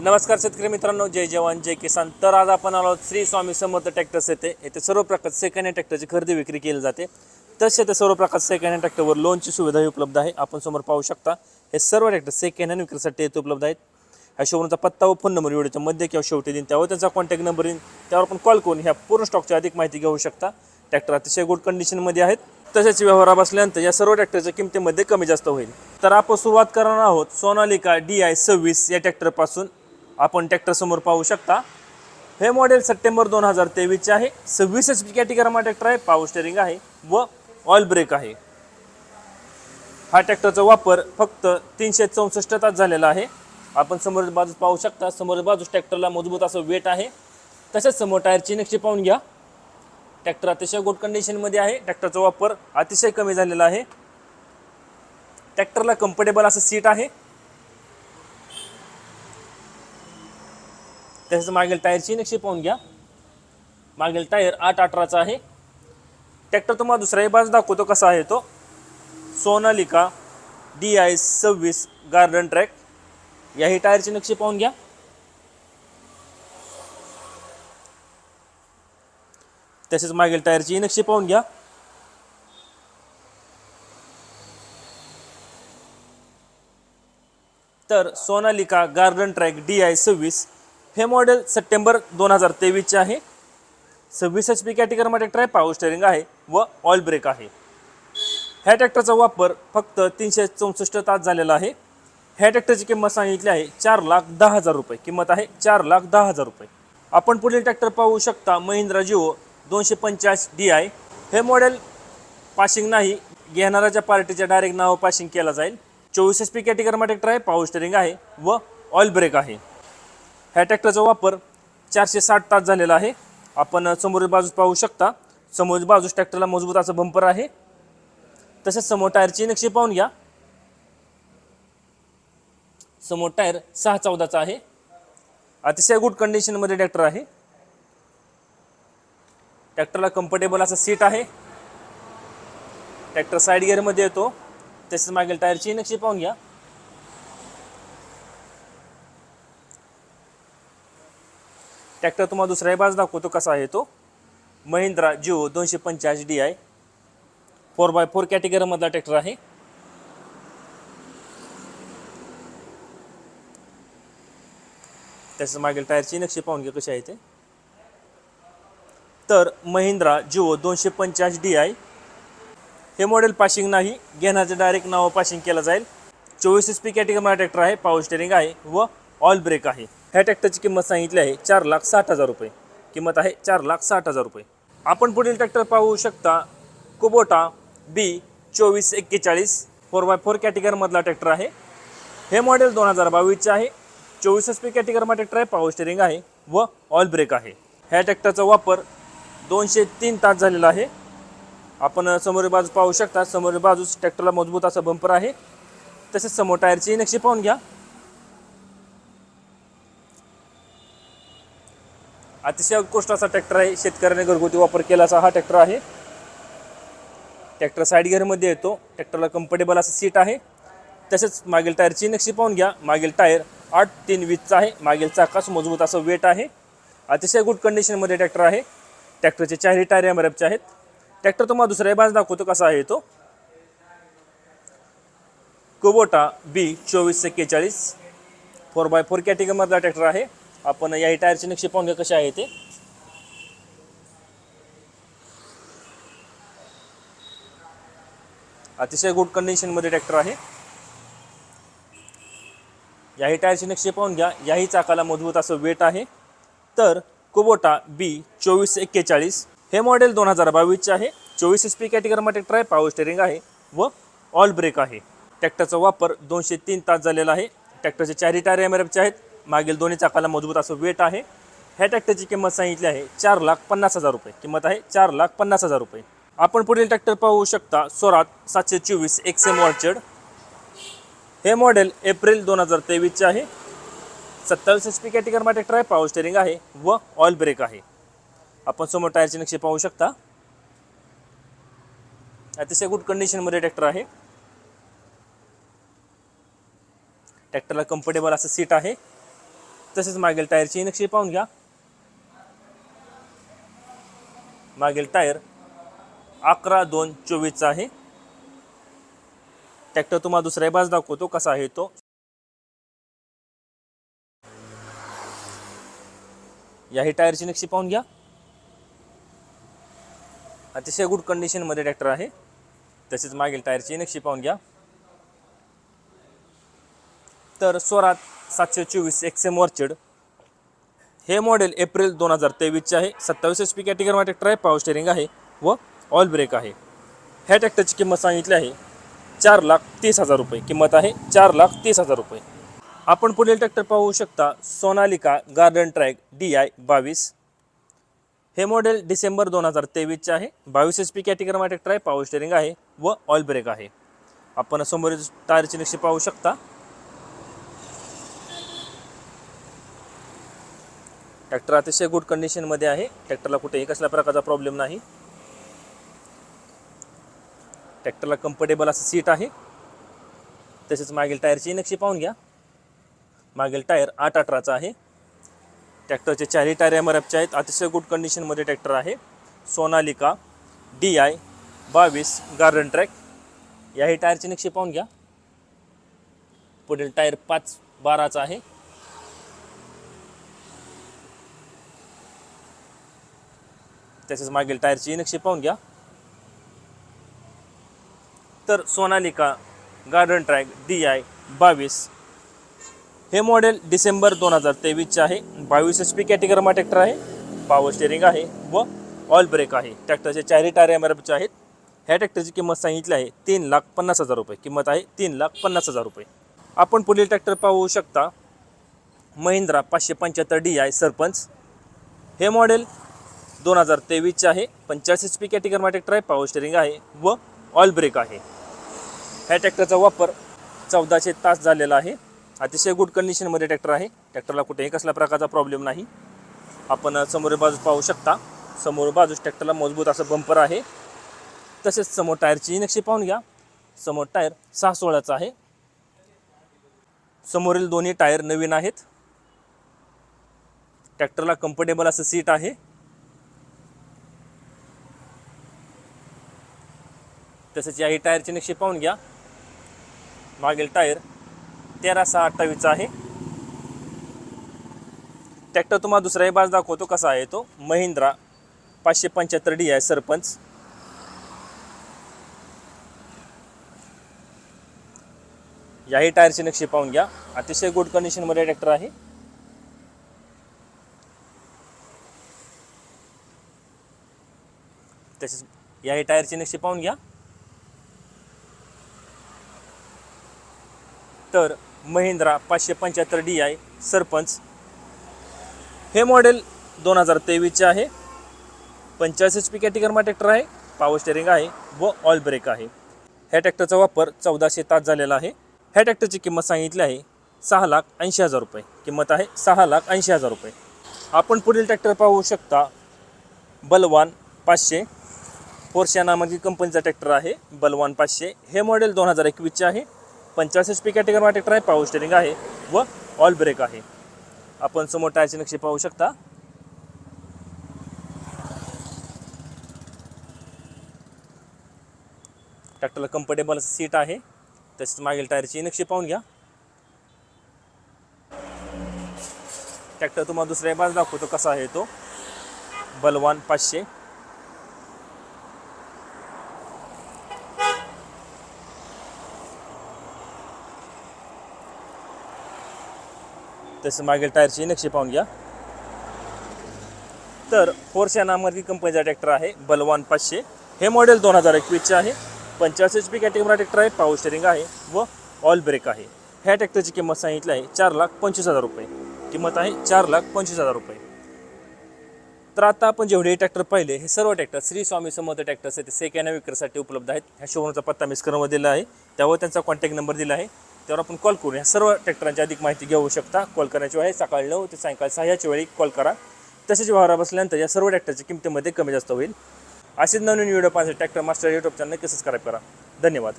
नमस्कार शेतकरी मित्रांनो जय जवान जय किसान. तर आज आपण आलो श्री स्वामी समर्थ ट्रॅक्टर्स येथे. येथे सर्व प्रकारचे सेकंड हँड ट्रॅक्टरची खरेदी विक्री केली जाते. तसे ते सर्व प्रकारचे सेकंड हँड ट्रॅक्टरवर लोनची सुविधाही उपलब्ध आहे. आपण समोर पाहू शकता हे सर्व ट्रॅक्टर सेकंड हँड विक्रीसाठी येथे उपलब्ध आहेत. ह्या शोरूमचा पत्ता व फोन नंबर व्हिडिओच्या मध्ये किंवा शेवटी देईन. त्यावर त्यांचा कॉन्टॅक्ट नंबर येईन. त्यावर आपण कॉल करून ह्या पूर्ण स्टॉकची अधिक माहिती घेऊ शकता. ट्रॅक्टर अतिशय गुड कंडिशनमध्ये आहेत. तसेच व्यवहारा बसल्यानंतर या सर्व ट्रॅक्टरच्या किमतीमध्ये कमी जास्त होईल. तर आपण सुरुवात करणार आहोत सोनालिका डी आय सव्वीस या ट्रॅक्टरपासून आपण ट्रॅक्टरसमोर पाहू शकता. हे मॉडेल सप्टेंबर दोन हजार तेवीसचे आहे. सव्वीस एच पी कॅटेगरीमा ट्रॅक्टर आहे. पावर स्टेरिंग आहे व ऑइल ब्रेक आहे. हा ट्रॅक्टरचा वापर फक्त तीनशे चौसष्ट तास झालेला आहे. आपण समोर बाजूस पाहू शकता. समोर बाजूस ट्रॅक्टरला मजबूत असं वेट आहे. तसेच समोर टायरची नक्षी पाहून घ्या. ट्रॅक्टर अतिशय गुड कंडिशनमध्ये आहे. ट्रॅक्टरचा वापर अतिशय कमी झालेला आहे. ट्रॅक्टरला कम्फर्टेबल असं सीट आहे. तसेच मागील टायरची नक्षी पाहून घ्या. मागील टायर आठ अठराचा आहे. ट्रॅक्टर तुम्हाला दुसराही बाजू दाखवतो कसा आहे तो. सोनालिका डी आय सव्वीस गार्डन ट्रॅक याही टायरची नक्षी पाहून घ्या. तसेच मागील टायरची नक्षी पाहून घ्या. तर Sonalika garden track D I सव्वीस हे मॉडेल सप्टेंबर दोन हजार तेवीसचे आहे. सव्वीस एच पी कॅटेगरीमध्ये ट्रॅक्टर पावर स्टेअरिंग आहे व ऑइल ब्रेक आहे. ह्या ट्रॅक्टरचा वापर फक्त तीनशे चौसष्ट तास झालेला आहे. ह्या ट्रॅक्टरची किंमत सांगितली आहे चार लाख दहा हजार रुपये. किंमत आहे चार लाख दहा हजार रुपये. आपण पुढील ट्रॅक्टर पाहू शकता महिंद्रा जिओ दोनशे पंचाळीस डी आय. हे मॉडेल पासिंग नाही घेणाऱ्याच्या पार्टीच्या डायरेक्ट नाव पासिंग केला जाईल. चोवीस एच पी कॅटेगरीमध्ये ट्राय पावर स्टेरिंग आहे व ऑइल ब्रेक आहे. ह्या ट्रॅक्टरचा वापर चारशे साठ तास झालेला आहे. आपण समोरील बाजूस पाहू शकता. समोरच्या बाजूस ट्रॅक्टरला मजबूत असं बंपर आहे. तसेच समोर टायरची नक्षी पाहून घ्या. समोर टायर सहा चौदाचा आहे. अतिशय गुड कंडिशनमध्ये ट्रॅक्टर आहे. ट्रॅक्टरला कम्फर्टेबल असं सीट आहे. ट्रॅक्टर साईड गिअरमध्ये येतो. तसेच मागील टायरची नक्षी पाहून घ्या. ट्रॅक्टर तुम्हाला दुसऱ्या बाज दाखवतो कसा आहे तो. महिंद्रा जिओ दोनशे पंच्याऐंशी D I four by four कॅटेगरीमधला tractor आहे. त्याच्या मागील टायरची नक्षी पाहून घ्या कशी आहे ते. तर महिंद्रा जिओ दोनशे पंच्याऐंशी डी आय हे मॉडेल पाशिंग नाही घेण्याचं डायरेक्ट नाव पासिंग केलं जाईल. चोवीस एस पी कॅटेगरीमध्ये ट्रॅक्टर आहे पॉवर स्टेरिंग आहे व ऑल ब्रेक आहे. ह्या ट्रॅक्टरची किंमत सांगितली आहे चार लाख साठ हजार रुपये. किंमत आहे चार लाख साठ हजार रुपये. आपण पुढील ट्रॅक्टर पाहू शकता कुबोटा बी चोवीस एक्केचाळीस फोर बाय फोर कॅटेगरीमधला ट्रॅक्टर आहे. हे मॉडेल दोन हजार बावीसचे आहे. चोवीस एच पी कॅटेगरीमध्ये ट्रॅक्टर आहे. पॉवर स्टेरिंग आहे व ऑल ब्रेक आहे. ह्या ट्रॅक्टरचा वापर दोनशे तीन तास झालेला आहे. आपण समोरील बाजू पाहू शकता. समोरील बाजूस ट्रॅक्टरला मजबूत असा बंपर आहे. तसेच समोर टायरची नक्षी पाहून घ्या. अतिशय उत्कृष्ट असा ट्रॅक्टर आहे. शेतकऱ्याने घरगुती वापर केल्याचा हा ट्रॅक्टर आहे. ट्रॅक्टर साईड गिअरमध्ये येतो. ट्रॅक्टरला कम्फर्टेबल असं सीट आहे. तसेच मागील टायरची नक्षी पाहून घ्या. मागील टायर आठ तीन वीसचा आहे. मागील चाकास मजबूत असं वेट आहे. अतिशय गुड कंडिशनमध्ये ट्रॅक्टर आहे. ट्रॅक्टरचे चारही टायर एम चे आहेत. ट्रॅक्टर तुम्हाला दुसऱ्या बाज दाखवतो कसा आहे तो. कुबोटा बी चोवीस एक्केचाळीस. फोर बाय फोर कॅटेगरीमधला ट्रॅक्टर आहे. आपण याही टायरचे नक्षी पाहून घ्या कसे आहे ते. अतिशय गुड कंडिशनमध्ये ट्रॅक्टर आहे. याही टायरची नक्षी पाहून घ्या. याही चाकाला मजबूत असं वेट आहे. तर कुबोटा बी चोवीस एक्केचाळीस हे मॉडेल दोन हजार बावीसचे आहे. चोवीस एस पी कॅटेगरीमध्ये आहे पॉवर स्टेरिंग आहे व ऑल ब्रेक आहे. ट्रॅक्टरचा वापर दोनशे तीन तास झालेला आहे. ट्रॅक्टरचे चारही टायर एम एफचे आहेत. मागील दोन्ही चाकाला मजबूत असं वेट आहे. ह्या ट्रॅक्टरची किंमत सांगितली आहे चार लाख पन्नास हजार रुपये. किंमत आहे चार लाख पन्नास हजार रुपये. आपण पुढील ट्रॅक्टर पाहू शकता स्वरात सातशे चोवीस एक्सेम ऑर्चर्ड हे मॉडेल एप्रिल दोन हजार तेवीसचे आहे. सत्तावीस एच पी कॅटेगरीमध्ये ट्रॅक्टर आहे पावर स्टेरिंग आहे व ऑइल ब्रेक आहे. आपण समोर टायरचे नक्षी पाहू शकता. अतिशय गुड कंडिशनमध्ये ट्रॅक्टर आहे. ट्रॅक्टरला कम्फर्टेबल असं सीट आहे. तसेच मागील टायरची नक्षी पाहून घ्या. मागील टायर अकरा दोन चोवीसचा आहे. ट्रॅक्टर तुम्हाला दुसऱ्या बाज दाखवतो कसा आहे तो. याही टायरची नक्षी पाहून घ्या. अतिशय गुड कंडिशनमध्ये ट्रॅक्टर आहे. तसेच मागील टायरची नक्षी पाहून घ्या. तर स्वरात सातशे चोवीस एक्स एम ऑर्चिड हे मॉडेल एप्रिल दोन हजार तेवीसचे आहे. सत्तावीस एच पी कॅटेगरीमध्ये ट्रॅक्टर आहे पॉवर स्टेरिंग आहे व ऑल ब्रेक आहे. ह्या ट्रॅक्टरची किंमत सांगितली आहे. चार लाख तीस हजार रुपये. किंमत आहे चार लाख तीस हजार रुपये. आपण पुढील ट्रॅक्टर पाहू शकता Sonalika garden track D I बावीस. हे मॉडेल डिसेंबर दोन हजार तेवीसचे आहे. बावीस एच पी कॅटेगरीमध्ये ट्रॅक्टर पावर पॉवर स्टेरिंग आहे व ऑल ब्रेक आहे. आपण समोरील टायरची नक्षी पाहू शकता. ट्रॅक्टर अतिशय गुड कंडिशनमध्ये आहे. ट्रॅक्टरला कुठेही कसल्या प्रकारचा प्रॉब्लेम नाही. ट्रॅक्टरला कम्फर्टेबल असं सीट आहे. तसेच मागील टायरची नक्षी पाहून घ्या. मागील टायर आठ अठराचा आहे. ट्रॅक्टरचे चारही टायर एम आर एफचे आहेत. अतिशय गुड कंडिशनमध्ये ट्रॅक्टर आहे. सोनालिका डी आय बावीस गार्डन ट्रॅक याही टायरची नक्षी पाहून घ्या. पुढील टायर पाच बाराचा आहे. तसेच मागील टायरची नक्षी पाहून घ्या. तर Sonalika garden track D I बावीस. हे मॉडेल डिसेंबर दोन हजार तेवीसचे आहे. बावीस एच पी कॅटेगरमा ट्रॅक्टर आहे. पॉवर स्टेरिंग आहे व ऑल ब्रेक आहे. ट्रॅक्टरचे चारही टायर एम आर एफचे आहेत. ह्या ट्रॅक्टरची किंमत सांगितली आहे तीन लाख पन्नास हजार रुपये. किंमत आहे तीन लाख पन्नास हजार रुपये. आपण पुढील ट्रॅक्टर पाहू शकता. महिंद्रा पाचशे पंच्याहत्तर डी आय सरपंच. हे मॉडेल दोन हजार तेवीसचे आहे. पंचाळीस एच पी कॅटेगरीमा ट्रॅक्टर आहे पॉवर स्टेरिंग आहे व ऑल ब्रेक आहे. ह्या ट्रॅक्टरचा वापर चौदाशे तास झालेला आहे. अतिशय गुड कंडिशनमध्ये ट्रॅक्टर आहे. ट्रॅक्टरला कुठेही कसल्या प्रकारचा प्रॉब्लेम नाही. आपण समोरील बाजूस पाहू शकता. समोर बाजूस ट्रॅक्टरला मजबूत असं बंपर आहे. तसेच समोर टायरची नक्षी पाहून घ्या. समोर टायर सहा सोळाचा आहे. समोरील दोन्ही टायर नवीन आहेत. ट्रॅक्टरला कम्फर्टेबल असं सीट आहे. तसेच याही टायरची नक्षी पाहून घ्या. मागील टायर तेरा सहा अठ्ठावीसचा आहे. ट्रॅक्टर तुम्हाला दुसराही बाज दाखवतो कसा आहे तो. महिंद्रा पाचशे पंच्याहत्तर डी आहे सरपंच. याही टायरची नक्षी पाहून घ्या. अतिशय गुड कंडिशनमध्ये ट्रॅक्टर आहे. तसेच याही टायरची नक्षी पाहून घ्या. तर महिंद्रा पाचशे पंच्याहत्तर डी आय सरपंच. हे मॉडेल दोन हजार तेवीसचे आहे. पंचाळीस एच पी कॅटेगरमा ट्रॅक्टर आहे पॉवर स्टेरिंग आहे व ऑल ब्रेक आहे. ह्या ट्रॅक्टरचा वापर चौदाशे तास झालेला आहे. ह्या ट्रॅक्टरची किंमत सांगितली आहे सहा लाख ऐंशी हजार रुपये. किंमत आहे सहा लाख ऐंशी हजार रुपये. आपण पुढील ट्रॅक्टर पाहू शकता. बलवान पाचशे. फोर्स या नामांकित कंपनीचा ट्रॅक्टर आहे. बलवान पाचशे. हे मॉडेल दोन हजार एकवीसचे आहे. पंचाळीस एच पी कॅटेगरीमा ट्रॅक्टर आहे पावर स्टेरिंग आहे व ऑल ब्रेक आहे. आपण समोर टायरची नक्षी पाहू शकता. ट्रॅक्टरला कम्फर्टेबल सीट आहे. तसेच मागील टायरची नक्षी पाहून घ्या. ट्रॅक्टर तुम्हाला दुसऱ्या बाज दाखवतो कसा आहे तो. बलवान पाचशे. तसं मागील टायरची नक्षी पाहून घ्या. तर फोर्स या नामाची कंपनीचा ट्रॅक्टर आहे बलवान पाचशे. हे मॉडेल दोन हजार एकवीसचे आहे. पंचाळीस एच पी कॅटेगरी ट्रॅक्टर आहे पावर स्टेरिंग आहे व ऑल ब्रेक आहे. ह्या ट्रॅक्टरची किंमत सांगितली आहे चार लाख पंचवीस हजार रुपये. किंमत आहे चार लाख पंचवीस हजार रुपये. तर आता आपण जेवढे ट्रॅक्टर पाहिले हे सर्व ट्रॅक्टर श्री स्वामी समर्थ ट्रॅक्टर्स आहेत ते सेकंड विक्रीसाठी उपलब्ध आहेत. ह्या शोरूमचा पत्ता मिस्करमध्ये दिला आहे. त्यावर त्यांचा कॉन्टॅक्ट नंबर दिला आहे. त्यावर आपण कॉल करून ह्या सर्व ट्रॅक्टरांची अधिक माहिती घेऊ शकता. कॉल करण्याची आहे सकाळी नऊ ते सायंकाळी सहा. याच्या वेळी कॉल करा. तसेच व्यवहार बसल्यानंतर या सर्व ट्रॅक्टरच्या किमतीमध्ये कमी जास्त होईल. असेच नवीन व्हिडिओ पाहण्यासाठी tractor master YouTube channel subscribe करा. धन्यवाद.